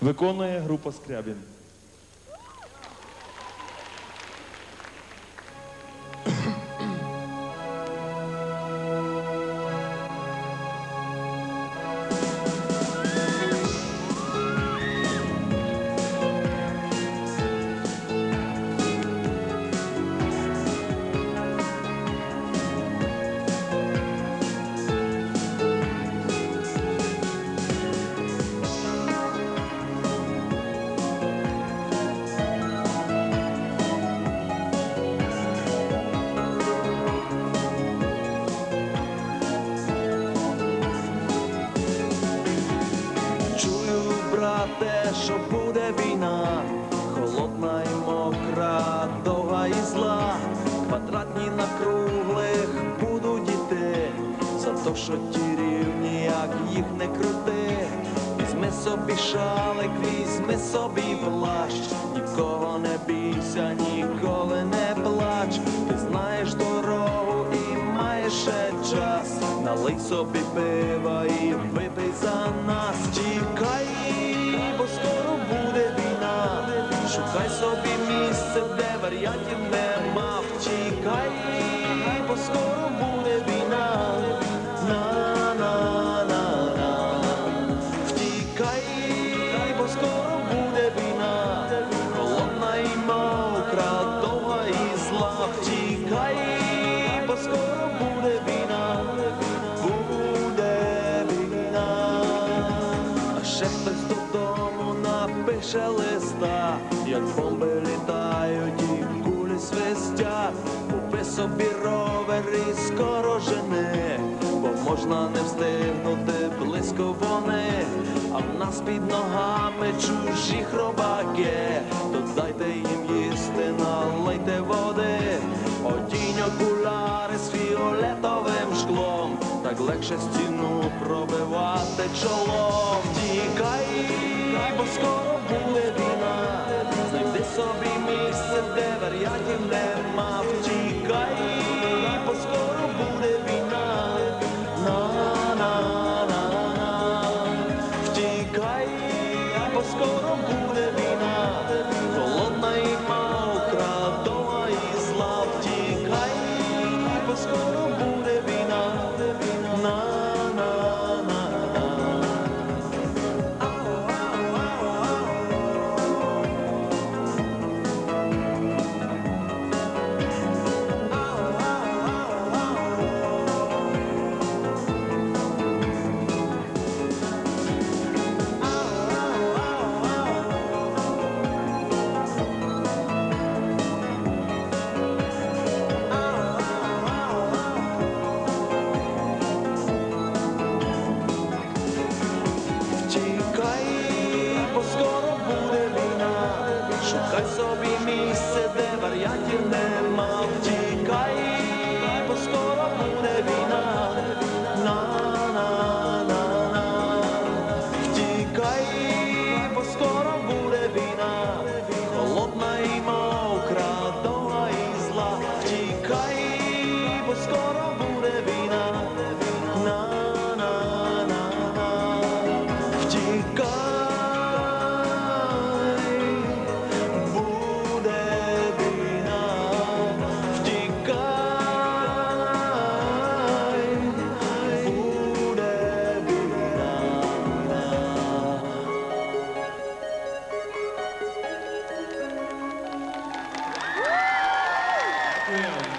Виконує група Скрябін. Буде війна, холодна і мокра, довга і зла, квадратні на круглих будуть іти, за то, що ті рівні, як їх не крути. Візьми собі шалик, візьми собі плащ, нікого не бійся, ніколи не плач, ти знаєш дорогу і маєш ще час, налий собі пива і випий за нас, тікай, шукай собі місце, де варіантів нема, втікай, бо скоро буде війна, на на на на. Бо скоро буде війна, холодна і мокра, довга і зла, втікай, бо скоро буде війна, буде війна, а ще хтось додому напише як бомби літають і кулі свистять, купи собі ровер і скоро жени, бо можна не встигнути близько вони, а в нас під ногами чужі хробаки, то дайте їм їсти, налийте води, одінь окуляри з фіолетовим шклом, так легше стіну пробивати чолом. Тікай, бо скоро буде шукай собі місце, Kim.